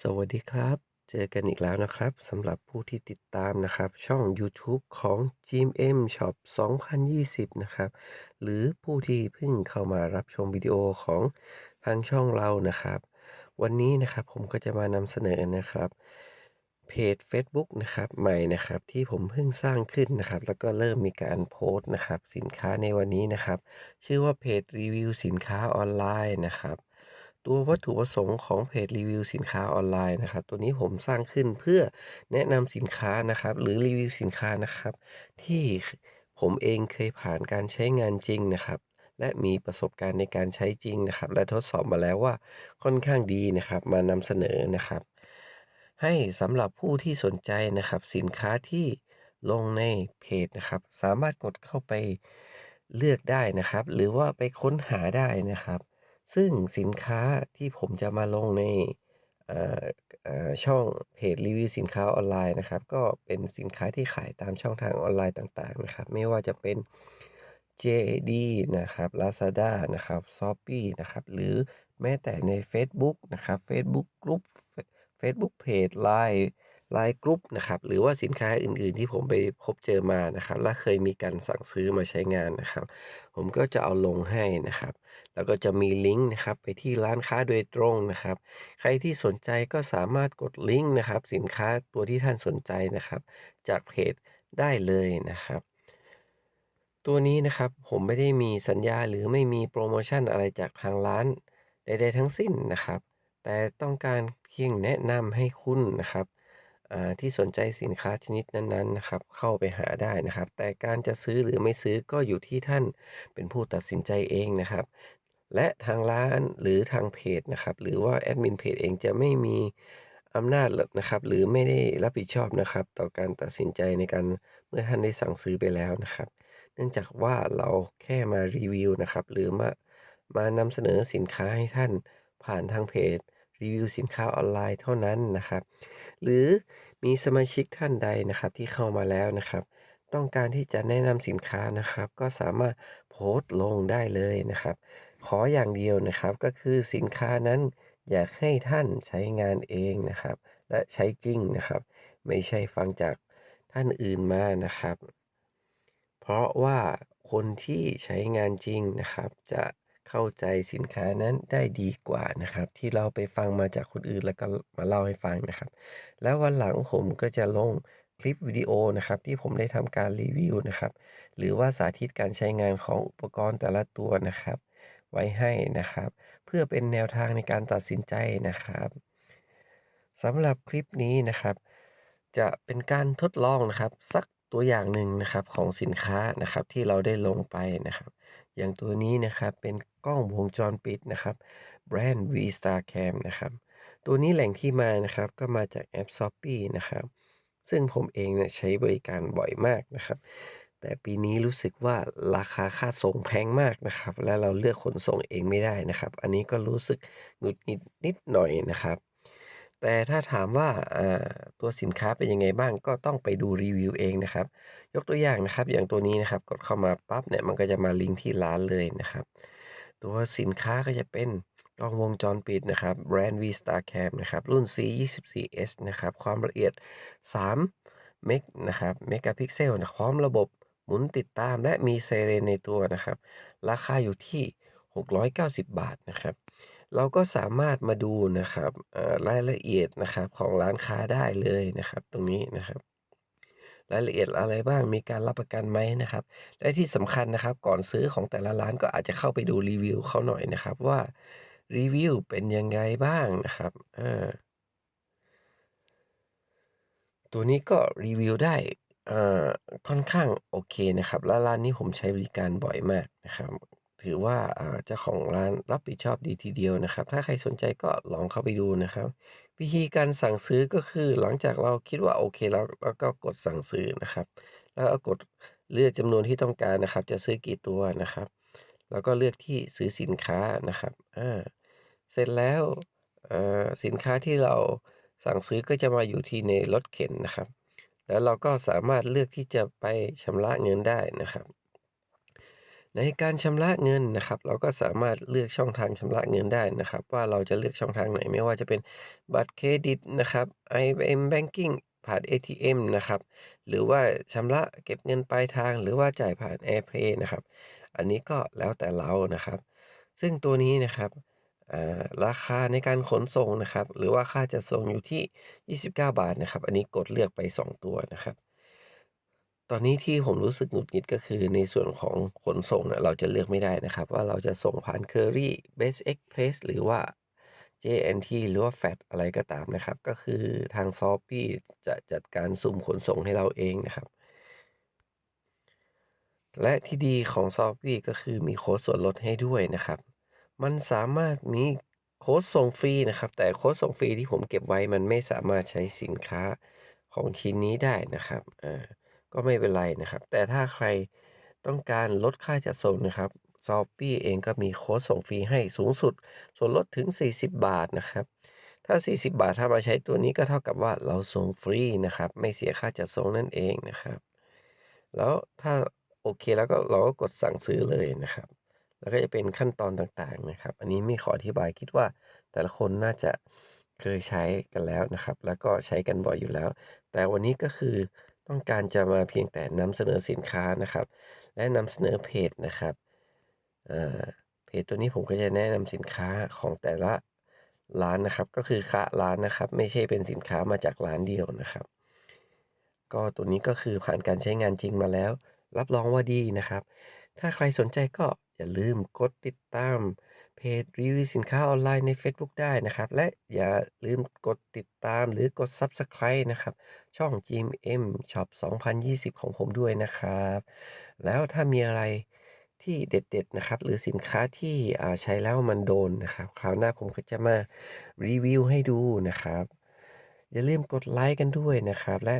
สวัสดีครับ เจอกันอีกแล้วนะครับสำหรับผู้ที่ติดตามนะครับ ช่อง YouTube ของ GMM Shop 2020 นะครับ หรือผู้ที่เพิ่งเข้ามารับชมวิดีโอของทางช่องเรานะครับ วันนี้นะครับผมก็จะมานำเสนอนะครับเพจ Facebook นะครับใหม่นะครับที่ผมเพิ่งสร้างขึ้นนะครับ แล้วก็เริ่มมีการโพสต์นะครับ สินค้าในวันนี้นะครับ ชื่อว่าเพจรีวิวสินค้าออนไลน์นะครับ ตัววัตถุประสงค์ของเพจรีวิวสินค้าออนไลน์นะครับ ตัวนี้ผมสร้างขึ้นเพื่อแนะนำสินค้านะครับ หรือรีวิวสินค้านะครับ ที่ผมเองเคยผ่านการใช้งานจริงนะครับ และมีประสบการณ์ในการใช้จริงนะครับ และทดสอบมาแล้วว่าค่อนข้างดีนะครับ มานำเสนอนะครับ ให้สำหรับผู้ที่สนใจนะครับ สินค้าที่ลงในเพจนะครับ สามารถกดเข้าไปเลือกได้นะครับ หรือว่าไปค้นหาได้นะครับ ซึ่งสินค้าที่ผมจะมาลงในอ่อเอ่อช่องเพจรีวิวสินค้าออนไลน์นะครับ ก็เป็นสินค้าที่ขายตามช่องทางออนไลน์ต่างๆนะครับ ไม่ว่าจะเป็น JD นะครับ Lazada นะครับ Shopee นะครับ หรือแม้แต่ในเฟซบุ๊กนะครับเฟซบุ๊ก กรุ๊ปเฟซบุ๊กรุ๊ปนะครับหรือว่าสินค้าอื่นๆ ที่ผมไปพบเจอมานะครับ และเคยมีการสั่งซื้อมาใช้งานนะครับ ผมก็จะเอาลงให้นะครับ แล้วก็จะมีลิงก์นะครับไปที่ร้านค้าโดยตรงนะครับ ใครที่สนใจก็สามารถกดลิงก์นะครับ สินค้าตัวที่ท่านสนใจนะครับ จากเพจได้เลยนะครับตัวนี้นะครับผมไม่ได้มีสัญญาหรือไม่มีโปรโมชั่นอะไรจากทางร้านใดๆทั้งสิ้นนะครับ แต่ต้องการเพียงแนะนำให้คุณนะครับ ที่สนใจสินค้าชนิดนั้นๆนะครับเข้าไปหาได้นะครับ แต่การจะซื้อหรือไม่ซื้อก็อยู่ที่ท่านเป็นผู้ตัดสินใจเองนะครับ และทางร้านหรือทางเพจนะครับหรือว่าแอดมินเพจเองจะไม่มีอำนาจนะครับหรือไม่ได้รับผิดชอบนะครับ ต่อการตัดสินใจในการเมื่อท่านได้สั่งซื้อไปแล้วนะครับ เนื่องจากว่าเราแค่มารีวิวนะครับหรือมามานำเสนอสินค้าให้ท่านผ่านทางเพจ รีวิวสินค้าออนไลน์เท่านั้นนะครับ หรือมีสมาชิกท่านใดนะครับที่เข้ามาแล้วนะครับ ต้องการที่จะแนะนำสินค้านะครับ ก็สามารถโพสต์ลงได้เลยนะครับ ขออย่างเดียวนะครับก็คือสินค้านั้นอยากให้ท่านใช้งานเองนะครับ และใช้จริงนะครับ ไม่ใช่ฟังจากท่านอื่นมานะครับ เพราะว่าคนที่ใช้งานจริงนะครับ จะ เข้าใจสินค้านั้นได้ดีกว่านะครับ ที่เราไปฟังมาจากคนอื่นแล้วก็มาเล่าให้ฟังนะครับ แล้ววันหลังผมก็จะลงคลิปวิดีโอนะครับที่ผมได้ทำการรีวิวนะครับ หรือว่าสาธิตการใช้งานของอุปกรณ์แต่ละตัวนะครับ ไว้ให้นะครับ เพื่อเป็นแนวทางในการตัดสินใจนะครับสำหรับคลิปนี้นะครับ จะเป็นการทดลองนะครับ สัก ตัวอย่างหนึ่งนะครับของสินค้านะครับที่เราได้ลงไปนะครับ อย่างตัวนี้นะครับเป็นกล้องวงจรปิดนะครับแบรนด์ V Star Cam นะครับตัวนี้แหล่งที่มานะครับก็มาจากแอป s h o p e e นะครับซึ่งผมเองเนี่ยใช้บริการบ่อยมากนะครับ แต่ปีนี้รู้สึกว่าราคาค่าส่งแพงมากนะครับ และเราเลือกขนส่งเองไม่ได้นะครับ อันนี้ก็รู้สึกหงุดหงิดนิดหน่อยนะครับ แต่ถ้าถามว่าตัวสินค้าเป็นยังไงบ้างก็ต้องไปดูรีวิวเองนะครับ ยกตัวอย่างนะครับ อย่างตัวนี้นะครับกดเข้ามาปั๊บเนี่ยมันก็จะมาลิงก์ที่ร้านเลยนะครับ ตัวสินค้าก็จะเป็นกล้องวงจรปิดนะครับแบรนด์ V Star Cam นะครับรุ่น C24S นะครับความละเอียด3เมกนะครับเมกะพิกเซลนะพร้อมระบบหมุนติดตามและมีไซเรนในตัวนะครับ ราคาอยู่ที่ 690 บาทนะครับ เราก็สามารถมาดูนะครับเอ่อรายละเอียดนะครับของร้านค้าได้เลยนะครับ ตรงนี้นะครับ รายละเอียดอะไรบ้างมีการรับประกันไหมนะครับ และที่สำคัญนะครับ ก่อนซื้อของแต่ละร้านก็อาจจะเข้าไปดูรีวิวเขาหน่อยนะครับว่ารีวิวเป็นยังไงบ้างนะครับอาตัวนี้ก็รีวิวได้อ่าค่อนข้างโอเคนะครับ และร้านนี้ผมใช้บริการบ่อยมากนะครับ ถือว่าเจ้าของร้านรับผิดชอบดีทีเดียวนะครับ ถ้าใครสนใจก็ลองเข้าไปดูนะครับ วิธีการสั่งซื้อก็คือหลังจากเราคิดว่าโอเคแล้วเราก็กดสั่งซื้อนะครับ แล้วก็กดเลือกจำนวนที่ต้องการนะครับ จะซื้อกี่ตัวนะครับ แล้วก็เลือกที่ซื้อสินค้านะครับอาเสร็จแล้วสินค้าที่เราสั่งซื้อก็จะมาอยู่ที่ในรถเข็นนะครับ แล้วเราก็สามารถเลือกที่จะไปชำระเงินได้นะครับ ในการชำระเงินนะครับ เราก็สามารถเลือกช่องทางชำระเงินได้นะครับ ว่าเราจะเลือกช่องทางไหนไม่ว่าจะเป็นบัตรเครดิตนะครับ IM Banking ผ่าน ATM นะครับ หรือว่าชำระเก็บเงินปลายทาง หรือว่าจ่ายผ่าน AirPlay นะครับ อันนี้ก็แล้วแต่เรานะครับ ซึ่งตัวนี้นะครับอ่าราคาในการขนส่งนะครับ หรือว่าค่าจัดส่งอยู่ที่ 29 บาทนะครับ อันนี้กดเลือกไป 2 ตัวนะครับ ตอนนี้ที่ผมรู้สึกหงุดหงิดก็คือในส่วนของขนส่งเนี่ยเราจะเลือกไม่ได้นะครับ ว่าเราจะส่งผ่าน Courier Best Express หรือว่า JNT หรือว่า FAT อะไรก็ตามนะครับ ก็คือทาง Shopee จะจัดการสุ่มขนส่งให้เราเองนะครับ และที่ดีของ Shopee ก็คือมีโค้ดส่วนลดให้ด้วยนะครับ มันสามารถมีโค้ดส่งฟรีนะครับ แต่โค้ดส่งฟรีที่ผมเก็บไว้มันไม่สามารถใช้สินค้าของชิ้นนี้ได้นะครับอ่า ก็ไม่เป็นไรนะครับ แต่ถ้าใครต้องการลดค่าจัดส่งนะครับ Shopee เองก็มีโค้ดส่งฟรีให้สูงสุด ส่วนลดถึง 40 บาทนะครับ ถ้า 40 บาทถ้ามาใช้ตัวนี้ก็เท่ากับว่าเราส่งฟรีนะครับ ไม่เสียค่าจัดส่งนั่นเองนะครับ แล้วถ้าโอเคแล้วก็เราก็กดสั่งซื้อเลยนะครับ แล้วก็จะเป็นขั้นตอนต่างๆนะครับ อันนี้ไม่ขออธิบายคิดว่าแต่ละคนน่าจะเคยใช้กันแล้วนะครับ แล้วก็ใช้กันบ่อยอยู่แล้ว แต่วันนี้ก็คือ ต้องการจะมาเพียงแต่นำเสนอสินค้านะครับ และนำเสนอเพจนะครับเพจตัวนี้ผมก็จะแนะนำสินค้าของแต่ละร้านนะครับ ก็คือคะร้านนะครับ ไม่ใช่เป็นสินค้ามาจากร้านเดียวนะครับ ก็ตัวนี้ก็คือผ่านการใช้งานจริงมาแล้ว รับรองว่าดีนะครับ ถ้าใครสนใจก็อย่าลืมกดติดตาม เพจรีวิวสินค้าออนไลน์ใน Facebook ได้นะครับ และอย่าลืมกดติดตามหรือกด Subscribe นะครับ ช่อง GMM Shop 2020 ของผมด้วยนะครับ แล้วถ้ามีอะไรที่เด็ดๆนะครับ หรือสินค้าที่อ่าใช้แล้วมันโดนนะครับ คราวหน้าผมก็จะมารีวิวให้ดูนะครับ อย่าลืมกดไลค์กันด้วยนะครับและ